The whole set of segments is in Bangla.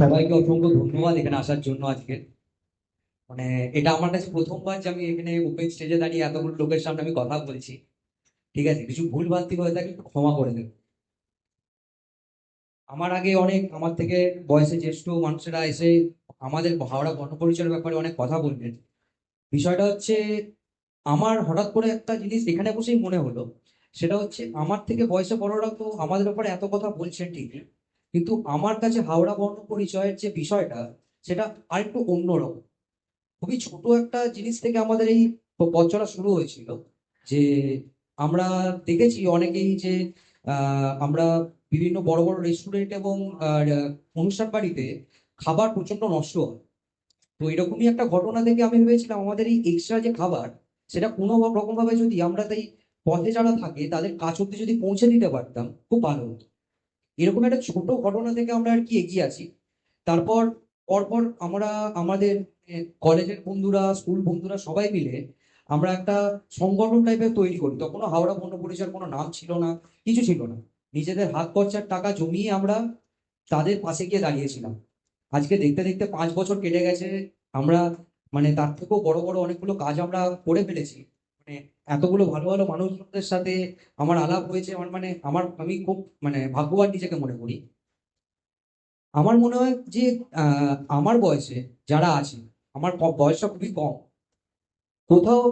সবাইকে অসংখ্য ধন্যবাদ এখানে আসার জন্য আজকে। মানে এটা আমার কাছে প্রথমবার যে আমি এখানে ওপেন স্টেজে দাঁড়িয়ে এতগুলো লোকের সামনে আমি কথা বলছি। ঠিক আছে, কিছু ভুল ভ্রান্তি হয়ে থাকে ক্ষমা করে দেবেন। আমার আগে অনেক আমার থেকে বয়সে জ্যেষ্ঠ মানুষেরা এসে আমাদের হাওড়া গণপরিচয়ের ব্যাপারে অনেক কথা বললেন বিষয়টা হচ্ছে, আমার হঠাৎ করে একটা জিনিস এখানে বসেই মনে হলো। সেটা হচ্ছে, আমার থেকে বয়সে বড়রা তো আমাদের ব্যাপারে এত কথা বলছেন ঠিকই কিন্তু আমার কাছে হাওড়া বর্ণ পরিচয়ের যে বিষয়টা, সেটা আরেকটু অন্যরকম খুবই ছোট একটা জিনিস থেকে আমাদের এই পথ শুরু হয়েছিল যে আমরা দেখেছি অনেকেই যে আমরা বিভিন্ন বড় বড় রেস্টুরেন্ট এবং অনুষ্ঠান বাড়িতে খাবার প্রচণ্ড নষ্ট হয়। তো এরকমই একটা ঘটনা থেকে আমি ভেবেছিলাম, আমাদের এই এক্সট্রা যে খাবার, সেটা কোনো রকম ভাবে যদি আমরা তাই পথে যারা থাকে, তাদের কাছ অব্দি যদি পৌঁছে দিতে পারতাম, খুব ভালো হতো। এরকম একটা ছোট ঘটনা থেকে আমরা আর কি এগিয়ে আছি। তারপর, পরপর আমরা, আমাদের কলেজের বন্ধুরা, স্কুল বন্ধুরা সবাই মিলে আমরা একটা সংগঠন টাইপের তৈরি করি। তখনও হাওড়া বন্য পরিচয়ের কোনো নাম ছিল না, কিছু ছিল না। নিজেদের হাত খরচার টাকা জমিয়ে আমরা তাদের পাশে গিয়ে দাঁড়িয়েছিলাম। আজকে দেখতে দেখতে পাঁচ বছর কেটে গেছে, আমরা মানে তার থেকেও বড় বড় অনেকগুলো কাজ আমরা করে ফেলেছি। এতগুলো ভালো ভালো মানুষদের সাথে আমার আলাপ হয়েছে, আমার মানে আমার, আমি খুব মানে ভাগ্যবান নিজেকে মনে করি। আমার মনে হয় যে আমার বয়সে যারা আছে, আমার বয়সটা খুবই কম, কোথাও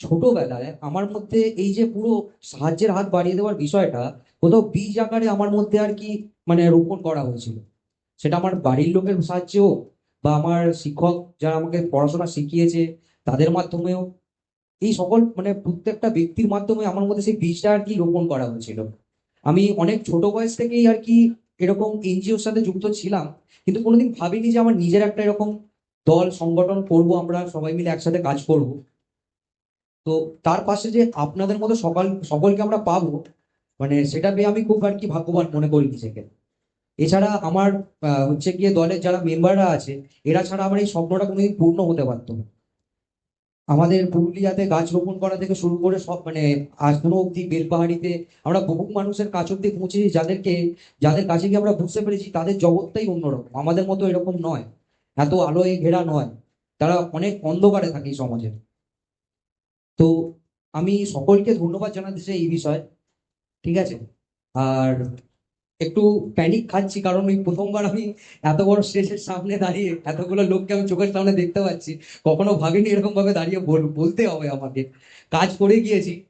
ছোটবেলায় আমার মধ্যে এই যে পুরো সাহায্যের হাত বাড়িয়ে দেওয়ার বিষয়টা, কোথাও বীজ আকারে আমার মধ্যে আর কি মানে রোপণ করা হয়েছিল। সেটা আমার বাড়ির লোকের সাহায্যে হোক বা আমার শিক্ষক যারা আমাকে পড়াশোনা শিখিয়েছে, তাদের মাধ্যমেও এই সকল মানে প্রত্যেকটা ব্যক্তির মাধ্যমে আমার মধ্যে সেই বীজটা আর কি রোপণ করা হয়েছিল। আমি অনেক ছোট বয়স থেকেই আর কি এরকম এনজিওর সাথে যুক্ত ছিলাম, কিন্তু কোনোদিন ভাবিনি যে আমার নিজের একটা এরকম দল সংগঠন করব, আমরা সবাই মিলে একসাথে কাজ করব। তো তার পাশে যে আপনাদের মতো সকাল, সকলকে আমরা পাবো মানে সেটা পেয়ে আমি খুব আর কি ভাগ্যবান মনে করি নিজেকে। এছাড়া আমার হচ্ছে গিয়ে দলের যারা মেম্বাররা আছে, এরা ছাড়া আমার এই স্বপ্নটা কোনোদিন পূর্ণ হতে পারতো না। আমাদের পুরুলিয়াতে গাছ রোপণ করা থেকে শুরু করে সব মানে এখনও অব্দি বেলপাহাড়িতে আমরা বহু মানুষের কাছ অব্দি পৌঁছেছি যাদেরকে, যাদের কাছে গিয়ে আমরা বুঝতে পেরেছি তাদের জগৎটাই অন্যরকম। আমাদের মতো এরকম নয়। এত আলোয় ঘেরা নয়। তারা অনেক অন্ধকারে থাকে এই সমাজে। তো আমি সকলকে ধন্যবাদ জানাতে চাই এই বিষয়ে। ঠিক আছে? আর একটু প্যানিক খাচ্ছি, কারণ ওই প্রথমবার আমি এত বড় স্টেজের সামনে দাঁড়িয়ে এতগুলো লোককে আমি চোখের সামনে দেখতে পাচ্ছি, কখনো ভাবিনি এরকম ভাবে দাঁড়িয়ে বল- বলতে হবে আমাকে। কাজ করে গিয়েছি।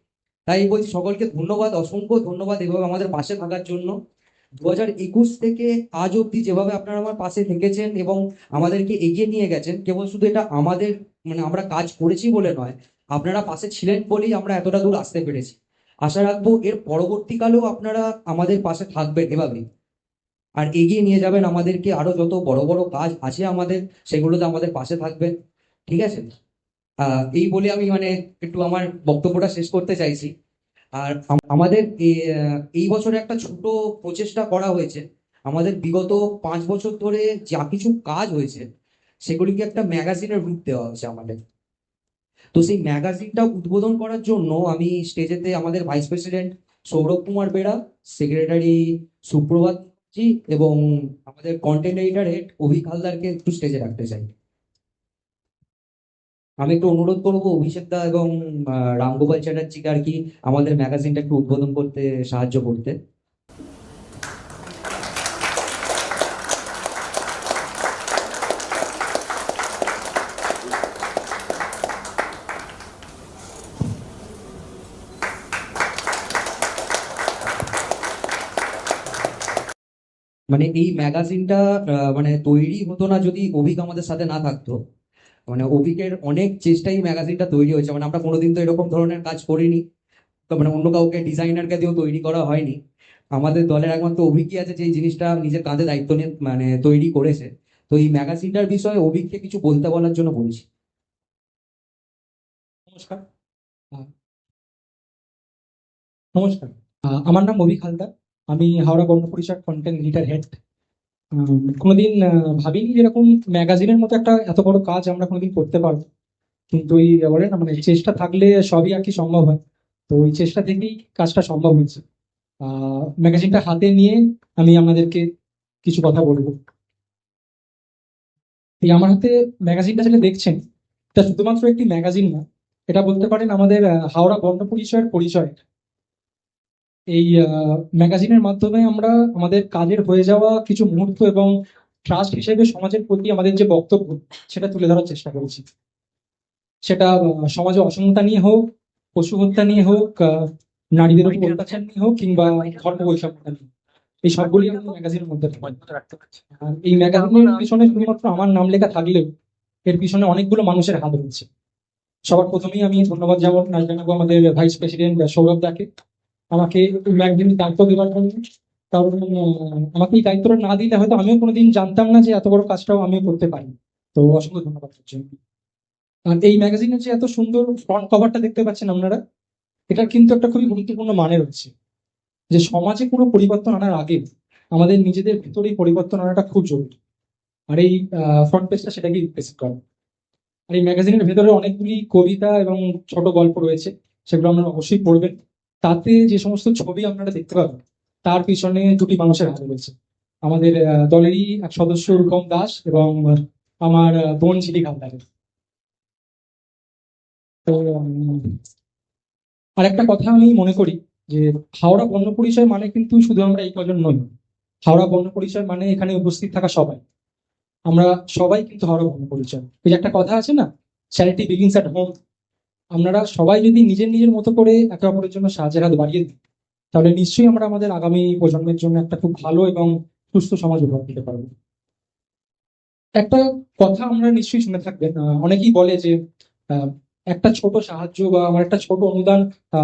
তাই বলছি সকলকে ধন্যবাদ, অসংখ্য ধন্যবাদ এভাবে আমাদের পাশে থাকার জন্য। দু হাজার একুশ থেকে আজ অব্দি যেভাবে আপনারা আমার পাশে থেকেছেন এবং আমাদেরকে এগিয়ে নিয়ে গেছেন, কেবল শুধু এটা আমাদের মানে আমরা কাজ করেছি বলে নয়, আপনারা পাশে ছিলেন বলেই আমরা এতটা দূর আসতে পেরেছি। আশা রাখব এর পরবর্তীকালেও আপনারা আমাদের পাশে থাকবেন এভাবেই। আর এগিয়ে নিয়ে যাবেন আমাদেরকে আরও যত বড় বড় কাজ আছে আমাদের, সেগুলোতে আমাদের পাশে থাকবেন। ঠিক আছে? এই বলে আমি মানে একটু আমার বক্তব্যটা শেষ করতে চাইছি। আর আমাদের এই বছরে একটা ছোট প্রচেষ্টা করা হয়েছে। আমাদের বিগত পাঁচ বছর ধরে যা কিছু কাজ হয়েছে, সেগুলিকে একটা ম্যাগাজিনের রূপ দেওয়া হয়েছে আমাদের। তো সেই ম্যাগাজিনটা উদ্বোধন করার জন্য আমি স্টেজেতে আমাদের ভাইস প্রেসিডেন্ট সৌরভ কুমার বেড়া, সেক্রেটারি সুপ্রভাত জি এবং আমাদের কন্টেন্ট এডিটর হেড অভিক হালদারকে একটু স্টেজে রাখতে চাই। আমি একটু অনুরোধ করব অভিষেক দা এবং রামগোপাল চ্যাটার্জিকে আর কি আমাদের ম্যাগাজিনটা একটু উদ্বোধন করতে সাহায্য করতে। মানে এই ম্যাগাজিনটা মানে তৈরি হতো না যদি অভিক আমাদের সাথে না থাকতো। মানে অভিকের অনেক চেষ্টাই ম্যাগাজিনটা তৈরি হয়েছে। মানে আমরা কোনোদিন তো এরকম ধরনের কাজ করিনি। তো মানে অন্য কাউকে, ডিজাইনারকে দিয়েও তৈরি করা হয়নি। আমাদের দলের একমাত্র অভিকই আছে যে এই জিনিসটা নিজের কাঁধে দায়িত্ব নিয়ে মানে তৈরি করেছে। তো এই ম্যাগাজিনটার বিষয়ে অভিককে কিছু বলতে বলার জন্য বলছি। নমস্কার। নমস্কার। আমার নাম অভিক হালদার। আমি Howrah Gana Parishad content editor head কোনোদিন ভাবিনি যে এরকম ম্যাগাজিনের মতো একটা এত বড় কাজ আমরা কোনোদিন করতে পারব। কিন্তু এই বলে না মানে চেষ্টা থাকলে সবই আর কি সম্ভব হয়। তো ওই চেষ্টা থেকেই কাজটা সম্ভব হয়েছে। ম্যাগাজিনটা হাতে নিয়ে আমি আপনাদেরকে কিছু কথা বলব। এই আমার হাতে ম্যাগাজিনটা যেটা দেখছেন, এটা শুধুমাত্র একটি ম্যাগাজিন না, এটা বলতে পারেন আমাদের হাওড়া বর্ণ পরিচয়ের পরিচয়। এই ম্যাগাজিনের মাধ্যমে আমরা আমাদের কাজের হয়ে যাওয়া কিছু মুহূর্ত এবং ট্রাস্ট হিসেবে সমাজের প্রতি আমাদের যে বক্তব্য, সেটা তুলে ধরার চেষ্টা করেছি। সেটা সমাজে অসমতা নিয়ে হোক পশু হত্যা নিয়ে হোক নারীদের অত্যাচার নিয়ে হোক কিংবা ধর্ম বৈষম্যতা নিয়ে। এই সবগুলি ম্যাগাজিনের মধ্যে এই ম্যাগাজিনের পিছনে শুধুমাত্র আমার নাম লেখা থাকলেও এর পিছনে অনেকগুলো মানুষের হাত রয়েছে। সবার প্রথমেই আমি ধন্যবাদ জানাব আমাদের ভাইস প্রেসিডেন্ট সৌরভ দাকে। আমাকে ম্যাগাজিনের দায়িত্ব দেওয়ার জন্য, কারণ আমাকে এই দায়িত্বটা না দিলে হয়তো আমিও কোনোদিন জানতাম না যে এত বড় কাজটাও আমিও করতে পারি। তো অসংখ্য ধন্যবাদ আর এই ম্যাগাজিনের যে এত সুন্দর ফ্রন্ট কভারটা দেখতে পাচ্ছেন আপনারা, এটার কিন্তু একটা খুবই গুরুত্বপূর্ণ মানে রয়েছে। যে সমাজে কোনো পরিবর্তন আনার আগে আমাদের নিজেদের ভেতরেই পরিবর্তন আনাটা খুব জরুরি। আর এই ফ্রন্ট পেজটা সেটাকে রিপ্রেজেন্ট করে। আর এই ম্যাগাজিনের ভেতরে অনেকগুলি কবিতা এবং ছোট গল্প রয়েছে, সেগুলো আপনারা অবশ্যই পড়বেন। তাতে যে সমস্ত ছবি আপনারা দেখতে পাবেন, তার পিছনে দুটি মানুষের হাত রয়েছে। আমাদের দলেরই এক সদস্য রূপম দাস এবং আমার বোন ঝিলি হালদারের তো আর একটা কথা আমি মনে করি যে, হাওড়া বর্ণ পরিচয় মানে কিন্তু শুধু আমরা এই কজন নই। হাওড়া বর্ণ পরিচয় মানে এখানে উপস্থিত থাকা সবাই। আমরা সবাই কিন্তু হাওড়া বর্ণ পরিচয়। একটা কথা আছে না চ্যারিটি বিগিনস অ্যাট হোম আপনারা সবাই যদি নিজের নিজের মতো করে একে অপরের জন্য সাহায্যের হাত বাড়িয়ে দিই তাহলে নিশ্চয়ই আমরা আমাদের আগামী প্রজন্মের জন্য একটা খুব ভালো এবং সুস্থ সমাজ উপহার দিতে পারব। একটা কথা আমরা নিশ্চয়ই শুনে থাকবেন অনেকেই বলে যে একটা ছোট সাহায্য বা আমার একটা ছোট অনুদান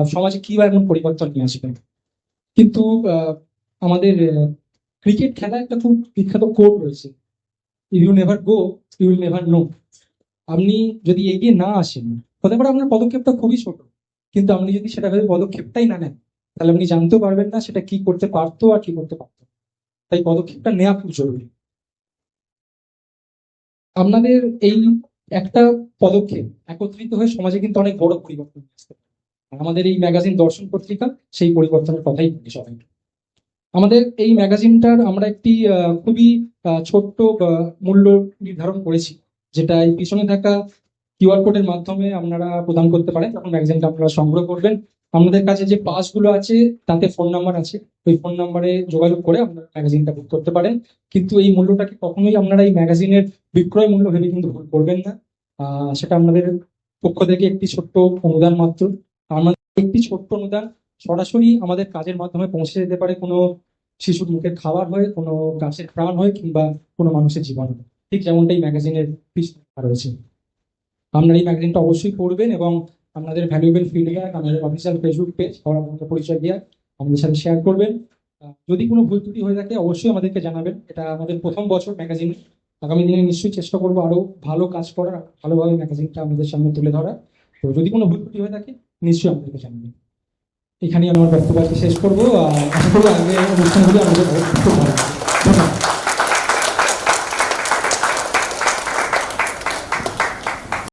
সমাজে কি বা এমন পরিবর্তন নিয়ে আসবে? কিন্তু আমাদের ক্রিকেট খেলা একটা খুব বিখ্যাত কোড রয়েছে you never go you never know আপনি যদি এগিয়ে না আসেন হতে পারে আপনার পদক্ষেপটা খুবই ছোট, কিন্তু আপনি যদি সেটা ভেবে পদক্ষেপটাই না নেন, তাহলে আপনি জানতেও পারবেন না সেটা কি করতে পারতো আর কি করতে পারতো তাই পদক্ষেপটা নেওয়া খুব জরুরি। আপনাদের এই একটা পদক্ষেপ একত্রিত হয়ে সমাজে কিন্তু অনেক বড় পরিবর্তন আসতে আমাদের এই ম্যাগাজিন দর্শন পত্রিকা সেই পরিবর্তনের কথাই বলি সবাই। আমাদের এই ম্যাগাজিনটার আমরা একটি খুবই ছোট্ট মূল্য নির্ধারণ করেছি, যেটা এই পিছনে থাকা কিউআর কোডের মাধ্যমে আপনারা প্রদান করতে পারেন তখন ম্যাগাজিনটা আপনারা সংগ্রহ করবেন। আমাদের কাছে যে পাসগুলো আছে, তাতে ফোন নাম্বার আছে। ওই ফোন নাম্বারে যোগাযোগ করে আপনারা ম্যাগাজিনটা বুক করতে পারেন। কিন্তু এই মূল্যটাকে কখনোই আপনারা এই ম্যাগাজিনের বিক্রয় মূল্য ভেবে কিন্তু ভুল করবেন না। সেটা আপনাদের পক্ষ থেকে একটি ছোট্ট অনুদান মাত্র। আমাদের একটি ছোট্ট অনুদান সরাসরি আমাদের কাজের মাধ্যমে পৌঁছে যেতে পারে কোনো শিশুর মুখে খাবার হয়ে, কোনো গাছের প্রাণ হয়, কিংবা কোনো মানুষের জীবন হয়। ঠিক যেমনটা এই ম্যাগাজিনের লেখা রয়েছে। আপনারা এই ম্যাগাজিনটা অবশ্যই পড়বেন এবং আপনাদের ভ্যালুয়েবল ফিডব্যাক আমাদের অফিসিয়াল ফেসবুক পেজ হাওড়া বন্ধ পরিচয় দিয়ে আমাদের সাথে শেয়ার করবেন। যদি কোনো ভুল ত্রুটি হয়ে থাকে, অবশ্যই আমাদেরকে জানাবেন। এটা আমাদের প্রথম বছর ম্যাগাজিন আগামী দিনে নিশ্চয়ই চেষ্টা করব আরও ভালো কাজ করার, ভালোভাবে ম্যাগাজিনটা আমাদের সামনে তুলে ধরা তো যদি কোনো ভুল ত্রুটি হয়ে থাকে, নিশ্চয়ই আমাদেরকে জানাবেন। এখানেই আমার বক্তব্য শেষ করব। আশা করব আগে অনুষ্ঠানগুলো আমাদের খুব ভালো।